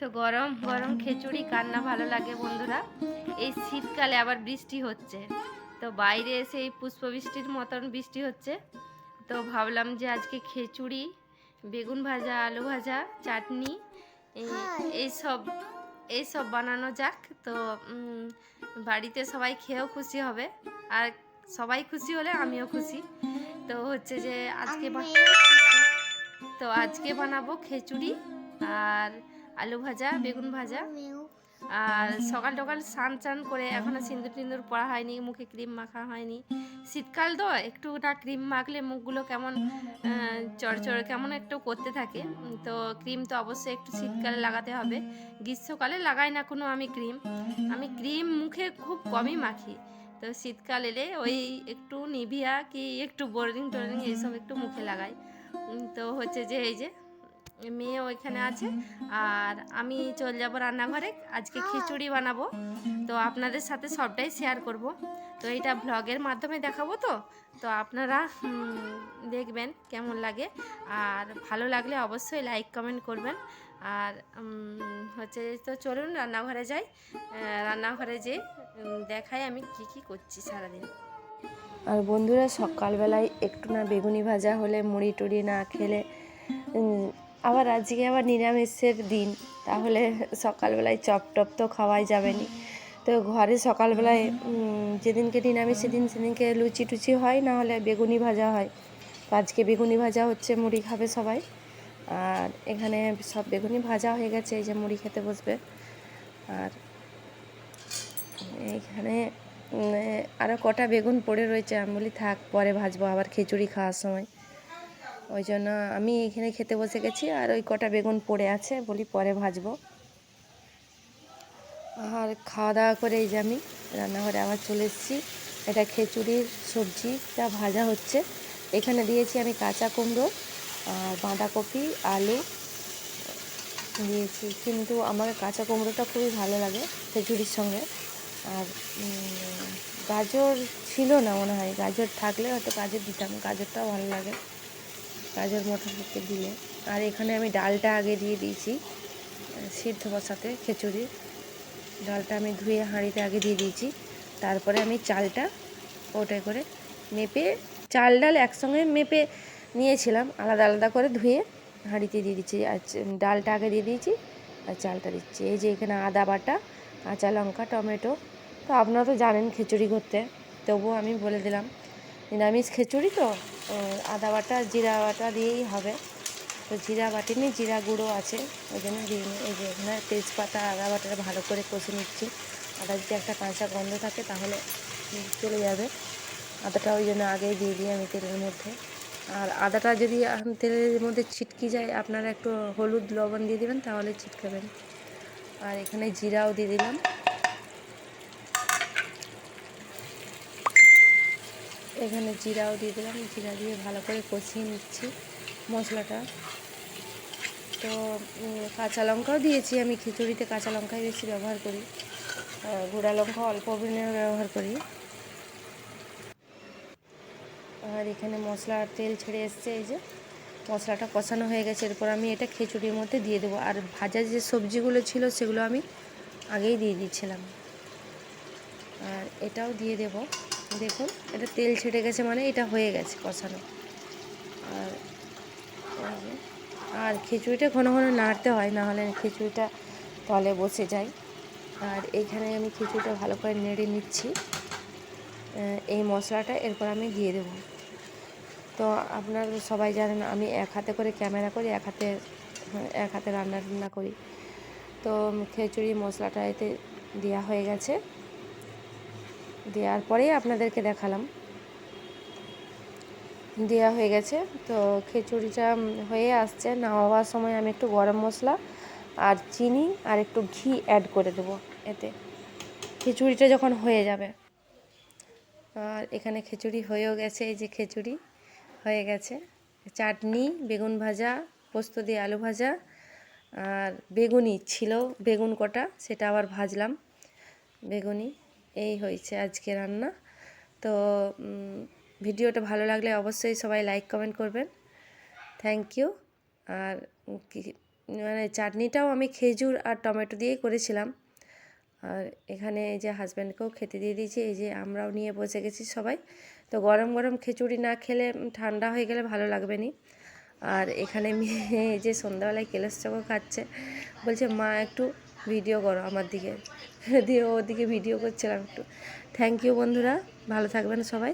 তো গরম গরম খিচুড়ি কান্না ভালো লাগে বন্ধুরা। এই শীতকালে আবার বৃষ্টি হচ্ছে। তো বাইরে এসে এই পুষ্প বৃষ্টির মতন বৃষ্টি হচ্ছে। তো ভাবলাম যে আজকে খিচুড়ি বেগুন ভাজা আলু ভাজা চাটনি এই- এইসব এইসব বানানো যাক। তো বাড়িতে সবাই খেয়েও খুশি হবে। আর সবাই খুশি হলে আমিও খুশি। তো হচ্ছে যে আজকে তো আজকে বানাবো খিচুড়ি। আর আলু ভাজা, বেগুন ভাজা। আর সকাল সকাল স্নান চান করে এখনও সিন্দুর টিন্দুর পরা হয়নি, মুখে ক্রিম মাখা হয়নি। শীতকাল তো একটু না ক্রিম মাখলে মুখগুলো কেমন চড়চড়, কেমন একটু করতে থাকে। তো ক্রিম তো অবশ্যই একটু শীতকালে লাগাতে হবে। গ্রীষ্মকালে লাগাই না কোনো আমি ক্রিম। আমি ক্রিম মুখে খুব কমই মাখি। তো শীতকাল এলে ওই একটু নিভিয়া কি একটু বোর্ডিং টোর্ডিং এইসব একটু মুখে লাগাই। তো হচ্ছে যে এই যে মেয়ে ওইখানে আছে। আর আমি চলে যাব রান্নাঘরে। আজকে খিচুড়ি বানাবো। তো আপনাদের সাথে সবটাই শেয়ার করব। তো এটা ভ্লগের মাধ্যমে দেখাবো তো। তো আপনারা দেখবেন কেমন লাগে। আর ভালো লাগলে অবশ্যই লাইক কমেন্ট করবেন। আর হচ্ছে তো চলুন রান্নাঘরে যাই। রান্নাঘরে যেয়ে দেখাই আমি কি কি করছি সারাদিন। আর বন্ধুরা সকালবেলায় একটু না বেগুনি ভাজা হলে মুড়ি টুড়ি না খেলে আবার আজকে আবার নিরামিষের দিন, তাহলে সকালবেলায় চপ টপ তো খাওয়াই যাবে না। তো ঘরে সকালবেলায় যেদিনকে নিরামিষ সেদিন সেদিনকে লুচি টুচি হয়, না হলে বেগুনি ভাজা হয়। তো আজকে বেগুনি ভাজা হচ্ছে, মুড়ি খাবে সবাই। আর এখানে সব বেগুনি ভাজা হয়ে গেছে, এই যে মুড়ি খেতে বসবে। আর এইখানে আরও কটা বেগুন পড়ে রয়েছে, আমি বলি থাক, পরে ভাজবো, আবার খিচুড়ি খাওয়ার সময়। ওই জন্য আমি এখানে খেতে বসে গেছি আর ওই কটা বেগুন পড়ে আছে, বলি পরে ভাজবো। আর খাওয়া দাওয়া করে এই যে আমি রান্নাঘরে আবার চলে এসেছি। এটা খিচুড়ির সবজিটা ভাজা হচ্ছে। এখানে দিয়েছি আমি কাঁচা কুমড়ো আর বাঁধাকপি, আলু। দিয়েছি, কিন্তু আমার কাঁচা কুমড়োটা খুবই ভালো লাগে খিচুড়ির সঙ্গে। আর গাজর ছিল না মনে হয়। গাজর থাকলে হয়তো গাজর দিতাম, গাজরটাও ভালো লাগে। গাজর মটরশুঁটি দিলে। আর এখানে আমি ডালটা আগে দিয়ে দিয়েছি সিদ্ধ বসাতে খিচুড়ি। ডালটা আমি ধুয়ে হাঁড়িতে আগে দিয়ে দিয়েছি। তারপরে আমি চালটা ওটাই করে মেপে, চাল ডাল একসঙ্গে মেপে নিয়েছিলাম, আলাদা আলাদা করে ধুয়ে হাঁড়িতে দিয়ে দিচ্ছি। আর ডালটা আগে দিয়ে দিয়েছি আর চালটা দিচ্ছি। এই যে এখানে আদা বাটা, কাঁচা লঙ্কা, টমেটো, তো আপনারা তো জানেন খিচুড়ি করতে, তবুও আমি বলে দিলাম। নিরামিষ খিচুড়ি তো আদা বাটা, জিরা বাটা দিয়েই হবে। তো জিরা বাটিনি জিরা গুঁড়ো আছে, ওই জন্য দিইনি এই যে এখানে তেজপাতা, আদা বাটাটা ভালো করে কষে নিচ্ছি। আদা যদি একটা কাঁচা গন্ধ থাকে তাহলে চলে যাবে। আদাটা ওই জন্য আগেই দিয়ে দিই আমি তেলের মধ্যে। আর আদাটা যদি তেলের মধ্যে ছিটকি যায়, আপনারা একটু হলুদ, লবণ দিয়ে দেবেন, তাহলে ছিটকাবেন আর এখানে জিরাও দিয়ে দিলাম। এখানে জিরাও দিয়ে দিলাম। জিরা দিয়ে ভালো করে কষিয়ে নিচ্ছি মশলাটা। তো কাঁচা লঙ্কাও দিয়েছি আমি। খিচুড়িতে কাঁচা লঙ্কাই বেশি ব্যবহার করি। গুঁড়া লঙ্কা অল্প পরিমাণে ব্যবহার করি। আর এখানে মশলার তেল ছেড়ে এসছে, এই যে। মশলাটা কষানো হয়ে গেছে। এরপর আমি এটা খিচুড়ির মধ্যে দিয়ে দেবো। আর ভাজা যে সবজিগুলো ছিল সেগুলো আমি আগেই দিয়ে দিয়েছিলাম আর এটাও দিয়ে দেব। দেখুন, এটা তেল ছেড়ে গেছে মানে এটা হয়ে গেছে কষানো। আর আর খিচুড়িটা ঘন ঘন নাড়তে হয়, না হলে খিচুড়িটা তলে বসে যায়। আর এইখানে আমি খিচুড়িটা ভালো করে নেড়ে নিচ্ছি। এই মশলাটা এরপর আমি দিয়ে দেবো। তো আপনারা সবাই জানেন, আমি এক হাতে করে ক্যামেরা করি, এক হাতে এক হাতে রান্না টান্না করি। তো খিচুড়ি মশলাটা এতে দেওয়া হয়ে গেছে। দেওয়ার পরেই আপনাদেরকে দেখালাম। দেওয়া হয়ে গেছে। তো খিচুড়িটা হয়ে আসছে। নামাবার সময় আমি একটু গরম মশলা আর চিনি আর একটু ঘি অ্যাড করে দেবো এতে। খিচুড়িটা যখন হয়ে যাবে। আর এখানে খিচুড়ি হয়েও গেছে। এই যে খিচুড়ি হয়ে গেছে। চাটনি, বেগুন ভাজা, পোস্ত দিয়ে আলু ভাজা আর বেগুনি ছিল, বেগুন কটা, সেটা আবার ভাজলাম। বেগুনি এই হয়েছে আজকে রান্না। তো ভিডিওটা ভালো লাগলে অবশ্যই সবাই লাইক, কমেন্ট করবেন। থ্যাংক ইউ আর মানে চাটনিটাও আমি খেজুর আর টমেটো দিয়েই করেছিলাম। আর এখানে এই যে হাজব্যান্ডকেও খেতে দিয়ে দিয়েছি, এই যে আমরাও নিয়ে বসে গেছি সবাই। তো গরম গরম খিচুড়ি না খেলে ঠান্ডা হয়ে গেলে ভালো লাগবে নি। আর এখানে মেয়ে যে সন্ধ্যাবেলায় কেলস চকো খাচ্ছে বলছে, মা, একটু ভিডিও করো আমার দিকে। দিয়ে ওদিকে দিকে ভিডিও করছিলাম একটু। থ্যাংক ইউ বন্ধুরা, ভালো থাকবেন সবাই।